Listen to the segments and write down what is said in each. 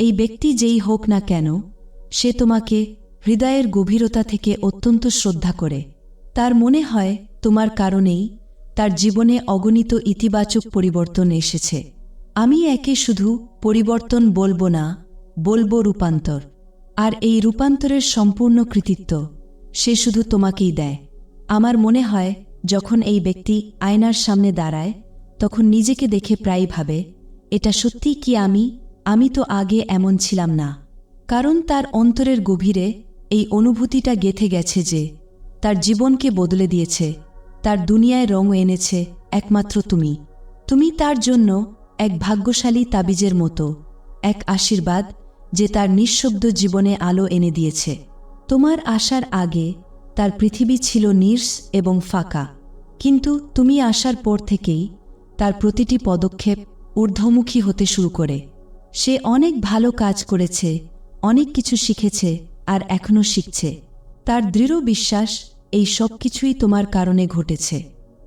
এই ব্যক্তি যেই হোক না কেন, সে তোমাকে হৃদয়ের গভীরতা থেকে অত্যন্ত শ্রদ্ধা করে। তার মনে হয়, তোমার কারণেই তার জীবনে অগণিত ইতিবাচক পরিবর্তন এসেছে। আমি একে শুধু পরিবর্তন বলব না, বলব রূপান্তর। আর এই রূপান্তরের সম্পূর্ণ কৃতিত্ব সে শুধু তোমাকেই দেয়। আমার মনে হয়, যখন এই ব্যক্তি আয়নার সামনে দাঁড়ায়, তখন নিজেকে দেখে প্রায় ভাবে, এটা সত্যিই কি আমি? আমি তো আগে এমন ছিলাম না, কারণ তার অন্তরের গভীরে এই অনুভূতিটা গেথে গেছে যে তার জীবনকে বদলে দিয়েছে, তার দুনিয়ায় রং এনেছে একমাত্র তুমি। তুমি তার জন্য এক ভাগ্যশালী তাবিজের মতো, এক আশীর্বাদ যে তার নিঃশব্দ জীবনে আলো এনে দিয়েছে। তোমার আসার আগে তার পৃথিবী ছিল নির্স এবং ফাঁকা, কিন্তু তুমি আসার পর থেকেই তার প্রতিটি পদক্ষেপ ঊর্ধ্বমুখী হতে শুরু করে। সে অনেক ভালো কাজ করেছে, অনেক কিছু শিখেছে আর এখনও শিখছে। তার দৃঢ় বিশ্বাস এই সব কিছুই তোমার কারণে ঘটেছে।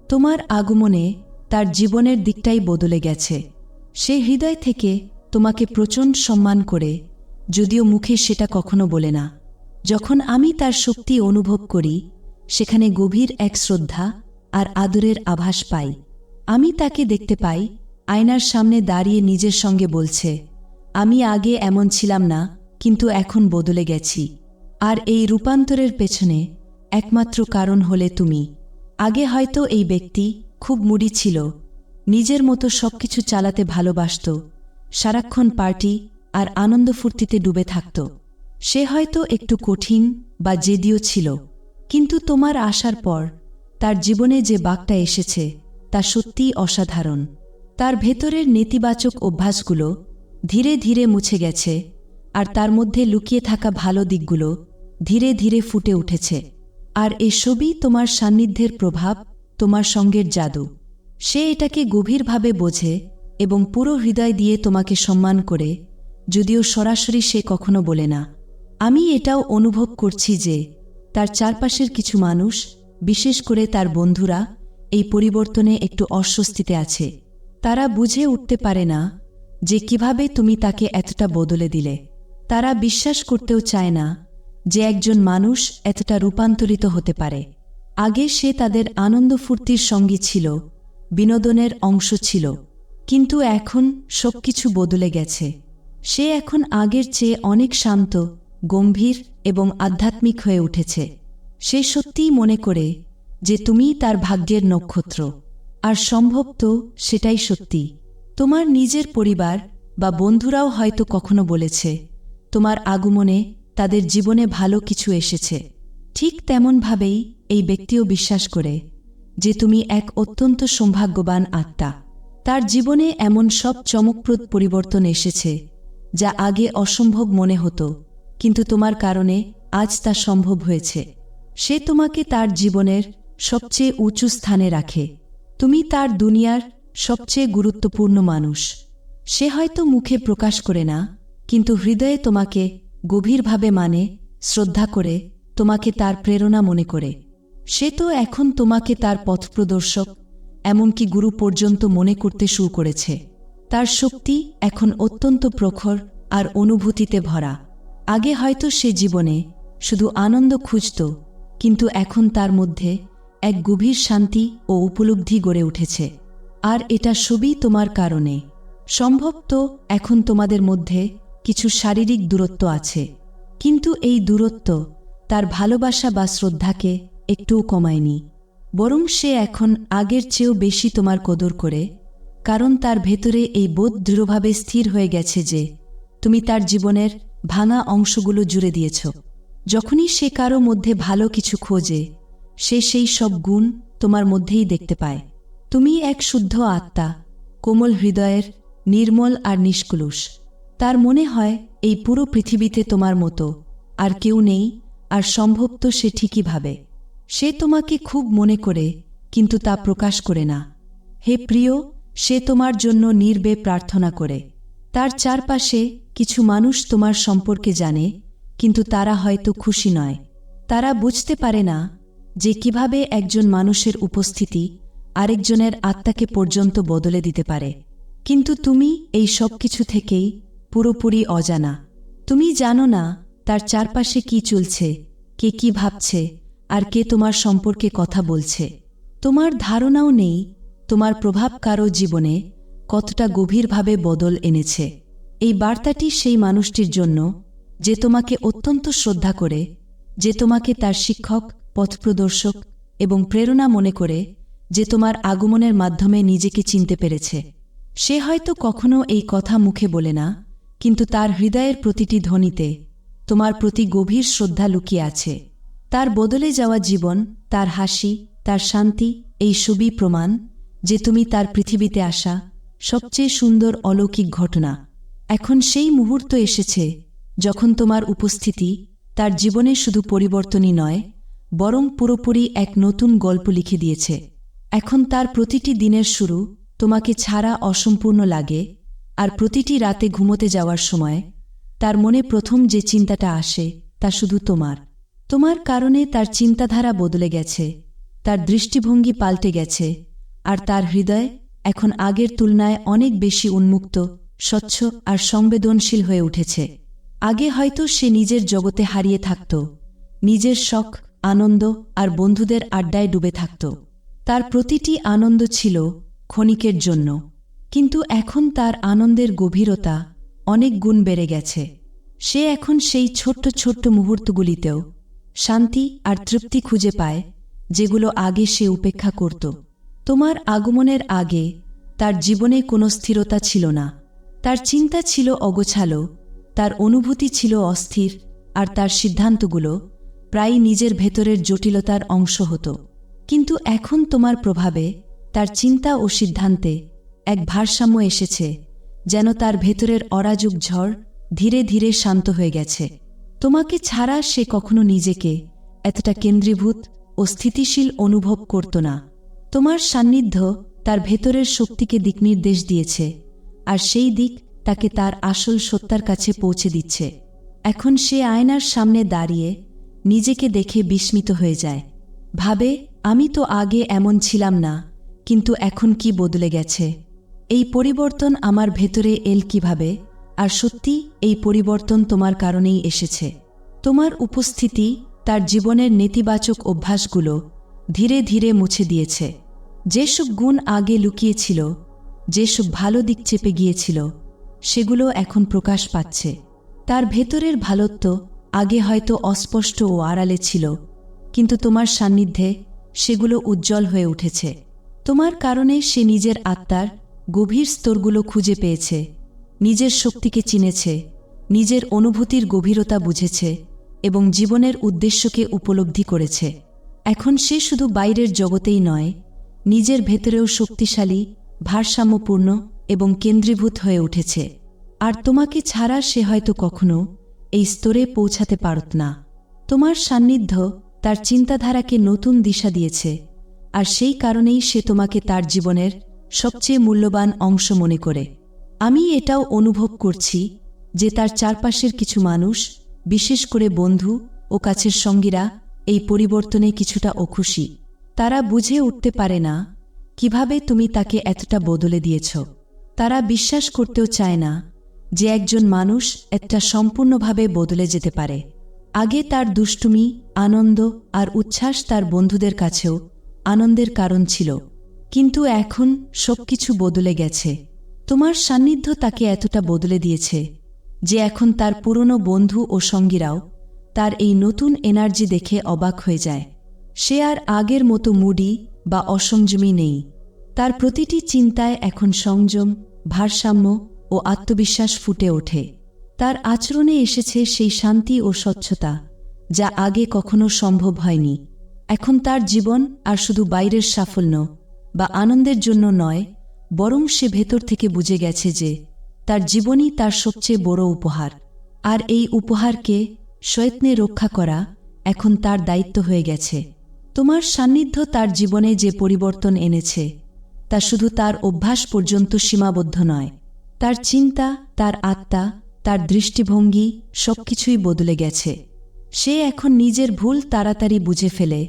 তোমার আগমনে তার জীবনের দিকটাই বদলে গেছে। সে হৃদয় থেকে তোমাকে প্রচণ্ড সম্মান করে, যদিও মুখে সেটা কখনো বলে না। যখন আমি তার শক্তি অনুভব করি, সেখানে গভীর এক শ্রদ্ধা আর আদরের আভাস পাই। আমি তাকে দেখতে পাই, আয়নার সামনে দাঁড়িয়ে নিজের সঙ্গে বলছে আমি আগে এমন ছিলাম না, কিন্তু এখন বদলে গেছি। আর এই রূপান্তরের পেছনে একমাত্র কারণ হলে তুমি। আগে হয়তো এই ব্যক্তি খুব মুড়ি ছিল, নিজের মতো সবকিছু চালাতে ভালোবাসত, সারাক্ষণ পার্টি আর আনন্দ ফুর্তিতে ডুবে থাকত। সে হয়তো একটু কঠিন বা জেদিও ছিল, কিন্তু তোমার আসার পর তার জীবনে যে বাঘটা এসেছে, তা সত্যিই অসাধারণ। তার ভেতরের নেতিবাচক অভ্যাসগুলো ধীরে ধীরে মুছে গেছে আর তার মধ্যে লুকিয়ে থাকা ভালো দিকগুলো ধীরে ধীরে ফুটে উঠেছে। আর এসবই তোমার সান্নিধ্যের প্রভাব, তোমার সঙ্গের জাদু। সে এটাকে গভীরভাবে বোঝে এবং পুরো হৃদয় দিয়ে তোমাকে সম্মান করে, যদিও সরাসরি সে কখনো বলে না। আমি এটাও অনুভব করছি যে তার চারপাশের কিছু মানুষ, বিশেষ করে তার বন্ধুরা, এই পরিবর্তনে একটু অস্বস্তিতে আছে। তারা বুঝে উঠতে পারে না যে কীভাবে তুমি তাকে এতটা বদলে দিলে। তারা বিশ্বাস করতেও চায় না যে একজন মানুষ এতটা রূপান্তরিত হতে পারে। আগে সে তাদের আনন্দ ফুর্তির সঙ্গী ছিল, বিনোদনের অংশ ছিল, কিন্তু এখন সবকিছু বদলে গেছে। সে এখন আগের চেয়ে অনেক শান্ত, গম্ভীর এবং আধ্যাত্মিক হয়ে উঠেছে। সে সত্যিই মনে করে যে তুমি তার ভাগ্যের নক্ষত্র, আর সম্ভব তো সেটাই সত্যি। তোমার নিজের পরিবার বা বন্ধুরাও হয়তো কখনো বলেছে, তোমার আগমনে তাদের জীবনে ভালো কিছু এসেছে। ঠিক তেমনভাবেই এই ব্যক্তিও বিশ্বাস করে যে তুমি এক অত্যন্ত সৌভাগ্যবান আত্মা। তার জীবনে এমন সব চমকপ্রদ পরিবর্তন এসেছে যা আগে অসম্ভব মনে হতো, কিন্তু তোমার কারণে আজ তা সম্ভব হয়েছে। সে তোমাকে তার জীবনের সবচেয়ে উঁচু স্থানে রাখে। তুমি তার দুনিয়ার সবচেয়ে গুরুত্বপূর্ণ মানুষ। সে হয়তো মুখে প্রকাশ করে না, কিন্তু হৃদয়ে তোমাকে গভীরভাবে মানে শ্রদ্ধা করে, তোমাকে তার প্রেরণা মনে করে। সে তো এখন তোমাকে তার পথপ্রদর্শক এমনকি গুরু পর্যন্ত মনে করতে শুরু করেছে। তার শক্তি এখন অত্যন্ত প্রখর আর অনুভূতিতে ভরা। আগে হয়তো সে জীবনে শুধু আনন্দ খুঁজত, কিন্তু এখন তার মধ্যে এক গভীর শান্তি ও উপলব্ধি গড়ে উঠেছে। আর এটা সবই তোমার কারণে। সম্ভব তো এখন তোমাদের মধ্যে কিছু শারীরিক দূরত্ব আছে। কিন্তু এই দূরত্ব তার ভালোবাসা বা শ্রদ্ধাকে একটুও কমায়নি। বরং সে এখন আগের চেয়েও বেশি তোমার কদর করে, কারণ তার ভেতরে এই বোধ দৃঢ়ভাবে স্থির হয়ে গেছে যে তুমি তার জীবনের ভাঙা অংশগুলো জুড়ে দিয়েছ। যখনই সে কারও মধ্যে ভালো কিছু খোঁজে, সে সেই সব গুণ তোমার মধ্যেই দেখতে পায়। তুমি এক শুদ্ধ আত্মা, কোমল হৃদয়ের, নির্মল আর নিষ্কুলুষ। তার মনে হয়, এই পুরো পৃথিবীতে তোমার মতো, আর কেউ নেই, আর সম্ভব তো সে ঠিকই ভাবে। সে তোমাকে খুব মনে করে, কিন্তু তা প্রকাশ করে না। হে প্রিয়, সে তোমার জন্য নির্বে প্রার্থনা করে। তার চারপাশে কিছু মানুষ তোমার সম্পর্কে জানে, কিন্তু তারা হয়তো খুশি নয়। তারা বুঝতে পারে না যে কীভাবে একজন মানুষের উপস্থিতি আরেকজনের আত্মাকে পর্যন্ত বদলে দিতে পারে। কিন্তু তুমি এই সব কিছু থেকেই পুরোপুরি অজানা। তুমি জানো না তার চারপাশে কি চলছে, কে কি ভাবছে, আর কে তোমার সম্পর্কে কথা বলছে। তোমার ধারণাও নেই তোমার প্রভাব কারও জীবনে কতটা গভীরভাবে বদল এনেছে। এই বার্তাটি সেই মানুষটির জন্য যে তোমাকে অত্যন্ত শ্রদ্ধা করে, যে তোমাকে তার শিক্ষক, পথপ্রদর্শক এবং প্রেরণা মনে করে যে তোমার আগমনের মাধ্যমে নিজেকে চিনতে পেরেছে। সে হয়তো কখনো এই কথা মুখে বলে না, কিন্তু তার হৃদয়ের প্রতিটি ধ্বনিতে তোমার প্রতি গভীর শ্রদ্ধা লুকিয়ে আছে। তার বদলে যাওয়া জীবন, তার হাসি, তার শান্তি, এই সবই প্রমাণ যে তুমি তার পৃথিবীতে আসা সবচেয়ে সুন্দর অলৌকিক ঘটনা। এখন সেই মুহূর্ত এসেছে যখন তোমার উপস্থিতি তার জীবনে শুধু পরিবর্তনই নয়, বরং পুরোপুরি এক নতুন গল্প লিখে দিয়েছে। এখন তার প্রতিটি দিনের শুরু তোমাকে ছাড়া অসম্পূর্ণ লাগে, আর প্রতিটি রাতে ঘুমোতে যাওয়ার সময় তার মনে প্রথম যে চিন্তাটা আসে তা শুধু তোমার। তোমার কারণে তার চিন্তাধারা বদলে গেছে, তার দৃষ্টিভঙ্গি পাল্টে গেছে, আর তার হৃদয় এখন আগের তুলনায় অনেক বেশি উন্মুক্ত, স্বচ্ছ আর সংবেদনশীল হয়ে উঠেছে। আগে হয়তো সে নিজের জগতে হারিয়ে থাকত, নিজের শখ, আনন্দ আর বন্ধুদের আড্ডায় ডুবে থাকত। তার প্রতিটি আনন্দ ছিল ক্ষণিকের জন্য। কিন্তু এখন তার আনন্দের গভীরতা অনেক গুণ বেড়ে গেছে। সে এখন সেই ছোট্ট ছোট্ট মুহূর্তগুলিতেও শান্তি আর তৃপ্তি খুঁজে পায়, যেগুলো আগে সে উপেক্ষা করত। তোমার আগমনের আগে তার জীবনে কোনো স্থিরতা ছিল না। তার চিন্তা ছিল অগোছালো, তার অনুভূতি ছিল অস্থির, আর তার সিদ্ধান্তগুলো প্রায় নিজের ভেতরের জটিলতার অংশ হতো। কিন্তু এখন তোমার প্রভাবে তার চিন্তা ও সিদ্ধান্তে এক ভারসাম্য এসেছে, যেন তার ভেতরের অরাজক ঝড় ধীরে ধীরে শান্ত হয়ে গেছে। তোমাকে ছাড়া সে কখনো নিজেকে এতটা কেন্দ্রীভূত ও স্থিতিশীল অনুভব করত না। তোমার সান্নিধ্য তার ভেতরের শক্তিকে দিকনির্দেশ দিয়েছে, আর সেই দিক তাকে তার আসল সত্তার কাছে পৌঁছে দিচ্ছে। এখন সে আয়নার সামনে দাঁড়িয়ে নিজেকে দেখে বিস্মিত হয়ে যায়। ভাবে আমি তো আগে এমন ছিলাম না, কিন্তু এখন কি বদলে গেছে? এই পরিবর্তন আমার ভেতরে এল কীভাবে? আর সত্যি এই পরিবর্তন তোমার কারণেই এসেছে। তোমার উপস্থিতি, তার জীবনের নেতিবাচক অভ্যাসগুলো, ধীরে ধীরে মুছে দিয়েছে। যেসব গুণ আগে লুকিয়েছিল, যেসব ভালো দিক চেপে গিয়েছিল, সেগুলো এখন প্রকাশ পাচ্ছে। তার ভেতরের ভালোত্ব আগে হয়তো অস্পষ্ট ও আড়ালে ছিল, কিন্তু তোমার সান্নিধ্যে সেগুলো উজ্জ্বল হয়ে উঠেছে। তোমার কারণে সে নিজের আত্মার গভীর স্তরগুলো খুঁজে পেয়েছে। নিজের শক্তিকে চিনেছে, নিজের অনুভূতির গভীরতা বুঝেছে এবং জীবনের উদ্দেশ্যকে উপলব্ধি করেছে। এখন সে শুধু বাইরের জগতেই নয়, নিজের ভেতরেও শক্তিশালী, ভারসাম্যপূর্ণ এবং কেন্দ্রীভূত হয়ে উঠেছে। আর তোমাকে ছাড়া সে হয়তো কখনো এই স্তরে পৌঁছাতে পারত না। তোমার সান্নিধ্য তার চিন্তাধারাকে নতুন দিশা দিয়েছে, আর সেই কারণেই সে তোমাকে তার জীবনের সবচেয়ে মূল্যবান অংশ মনে করে। আমি এটাও অনুভব করছি যে তার চারপাশের কিছু মানুষ, বিশেষ করে বন্ধু ও কাছের সঙ্গীরা, এই পরিবর্তনে কিছুটা অখুশি। তারা বুঝে উঠতে পারে না কীভাবে তুমি তাকে এতটা বদলে দিয়েছ। তারা বিশ্বাস করতেও চায় না যে একজন মানুষ একটা সম্পূর্ণভাবে বদলে যেতে পারে। আগে তার দুষ্টুমি, আনন্দ আর উচ্ছ্বাস তার বন্ধুদের কাছেও আনন্দের কারণ ছিল। কিন্তু এখন সবকিছু বদলে গেছে। তোমার সান্নিধ্য তাকে এতটা বদলে দিয়েছে যে এখন তার পুরনো বন্ধু ও সঙ্গীরাও তার এই নতুন এনার্জি দেখে অবাক হয়ে যায়। সে আর আগের মতো মুডি বা অসংযমী নেই। তার প্রতিটি চিন্তায় এখন সংযম, ভারসাম্য ও আত্মবিশ্বাস ফুটে ওঠে। তার আচরণে এসেছে সেই শান্তি ও স্বচ্ছতা, যা আগে কখনো সম্ভব হয়নি। এখন তার জীবন আর শুধু বাইরের সাফল্য বা আনন্দের জন্য নয়, বরং সে ভেতর থেকে বুঝে গেছে যে তার জীবনই তার সবচেয়ে বড় উপহার। আর এই উপহারকে সয়ত্নে রক্ষা করা এখন তার দায়িত্ব হয়ে গেছে। তোমার সান্নিধ্য তার জীবনে যে পরিবর্তন এনেছে, তা শুধু তার অভ্যাস পর্যন্ত সীমাবদ্ধ নয়, তার চিন্তা, তার আত্মা তার দৃষ্টিভঙ্গি সবকিছুই বদলে গেছে। সে এখন নিজের ভুল তাড়াতাড়ি বুঝে ফেলে,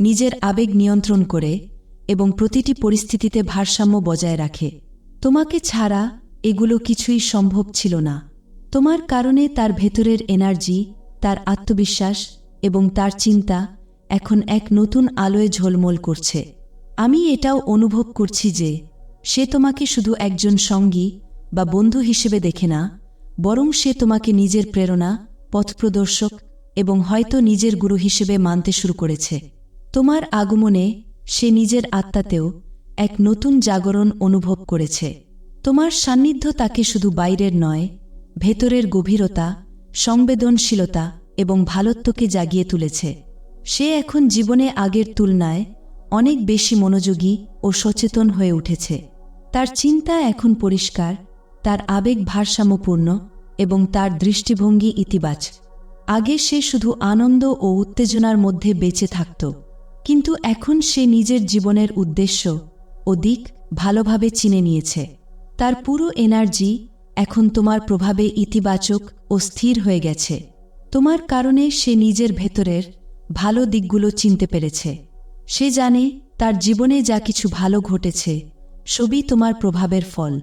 নিজের আবেগ নিয়ন্ত্রণ করে এবং প্রতিটি পরিস্থিতিতে ভারসাম্য বজায় রাখে। তোমাকে ছাড়া এগুলো কিছুই সম্ভব ছিল না। তোমার কারণে তার ভেতরের এনার্জি, তার আত্মবিশ্বাস এবং তার চিন্তা এখন এক নতুন আলোয় ঝলমল করছে। আমি এটাও অনুভব করছি যে সে তোমাকে শুধু একজন সঙ্গী বা বন্ধু হিসেবে দেখে না বরং সে তোমাকে নিজের প্রেরণা, পথপ্রদর্শক এবং হয়তো নিজের গুরু হিসেবে মানতে শুরু করেছে। তোমার আগমনে সে নিজের আত্মাতেও এক নতুন জাগরণ অনুভব করেছে। তোমার সান্নিধ্য তাকে শুধু বাইরের নয়, ভেতরের গভীরতা, সংবেদনশীলতা এবং ভালত্বকে জাগিয়ে তুলেছে। সে এখন জীবনে আগের তুলনায় অনেক বেশি মনোযোগী ও সচেতন হয়ে উঠেছে। তার চিন্তা এখন পরিষ্কার তার আবেগ ভারসাম্যপূর্ণ এবং তার দৃষ্টিভঙ্গি ইতিবাচ। আগে সে শুধু আনন্দ ও উত্তেজনার মধ্যে বেঁচে থাকত, কিন্তু এখন সে নিজের জীবনের উদ্দেশ্য ও দিক ভালোভাবে চিনে নিয়েছে। তার পুরো এনার্জি এখন তোমার প্রভাবে ইতিবাচক ও স্থির হয়ে গেছে। তোমার কারণে সে নিজের ভেতরের ভালো দিকগুলো চিনতে পেরেছে। সে জানে তার জীবনে যা কিছু ভালো ঘটেছে, সবই তোমার প্রভাবের ফল।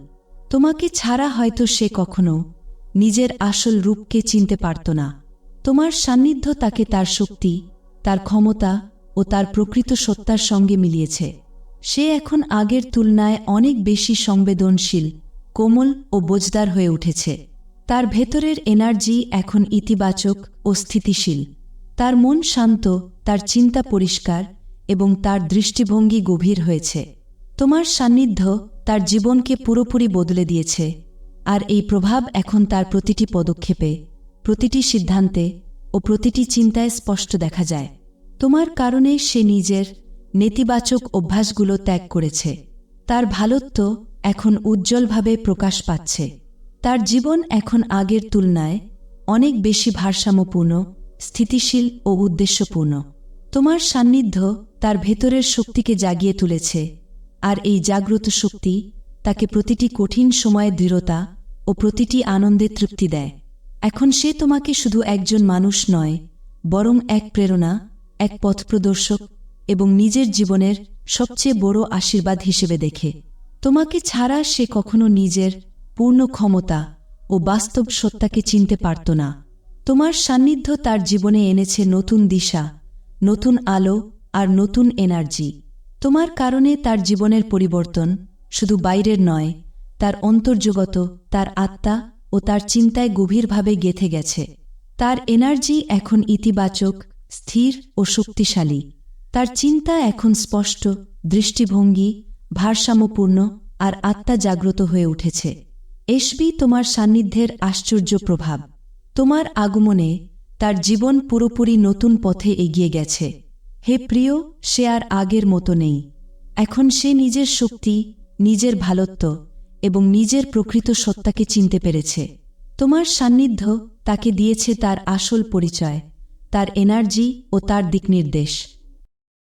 তোমাকে ছাড়া হয়তো সে কখনো নিজের আসল রূপকে চিনতে পারত না। তোমার সান্নিধ্য তাকে তার শক্তি, তার ক্ষমতা ও তার প্রকৃত সত্তার সঙ্গে মিলিয়েছে। সে এখন আগের তুলনায় অনেক বেশি সংবেদনশীল, কোমল ও বোজদার হয়ে উঠেছে। তার ভেতরের এনার্জি এখন ইতিবাচক ও স্থিতিশীল। তার মন শান্ত, তার চিন্তা পরিষ্কার এবং তার দৃষ্টিভঙ্গি গভীর হয়েছে। তোমার সান্নিধ্য তার জীবনকে পুরোপুরি বদলে দিয়েছে, আর এই প্রভাব এখন তার প্রতিটি পদক্ষেপে, প্রতিটি সিদ্ধান্তে ও প্রতিটি চিন্তায় স্পষ্ট দেখা যায়। তোমার কারণে সে নিজের নেতিবাচক অভ্যাসগুলো ত্যাগ করেছে। তার ভালত্ব এখন উজ্জ্বলভাবে প্রকাশ পাচ্ছে। তার জীবন এখন আগের তুলনায় অনেক বেশি ভারসাম্যপূর্ণ, স্থিতিশীল ও উদ্দেশ্যপূর্ণ। তোমার সান্নিধ্য তার ভেতরের শক্তিকে জাগিয়ে তুলেছে। আর এই জাগ্রত শক্তি তাকে প্রতিটি কঠিন সময়ে দৃঢ়তা ও প্রতিটি আনন্দে তৃপ্তি দেয়। এখন সে তোমাকে শুধু একজন মানুষ নয়, বরং এক প্রেরণা, এক পথপ্রদর্শক এবং নিজের জীবনের সবচেয়ে বড় আশীর্বাদ হিসেবে দেখে। তোমাকে ছাড়া সে কখনো নিজের পূর্ণ ক্ষমতা ও বাস্তব সত্তাকে চিনতে পারত না। তোমার সান্নিধ্য তার জীবনে এনেছে নতুন দিশা, নতুন আলো আর নতুন এনার্জি। তোমার কারণে তার জীবনের পরিবর্তন শুধু বাইরের নয়, তার অন্তর্জগত তার আত্মা ও তার চিন্তায় গভীরভাবে গেথে গেছে। তার এনার্জি এখন ইতিবাচক, স্থির ও শক্তিশালী। তার চিন্তা এখন স্পষ্ট, দৃষ্টিভঙ্গি, ভারসাম্যপূর্ণ আর আত্মা জাগ্রত হয়ে উঠেছে। এসবি তোমার সান্নিধ্যের আশ্চর্য প্রভাব। তোমার আগমনে তার জীবন পুরোপুরি নতুন পথে এগিয়ে গেছে। হে প্রিয়, সে আর আগের মতো নেই। এখন সে নিজের শক্তি, নিজের ভালত্ব এবং নিজের প্রকৃত সত্তাকে চিনতে পেরেছে। তোমার সান্নিধ্য তাকে দিয়েছে তার আসল পরিচয়, তার এনার্জি ও তার দিকনির্দেশ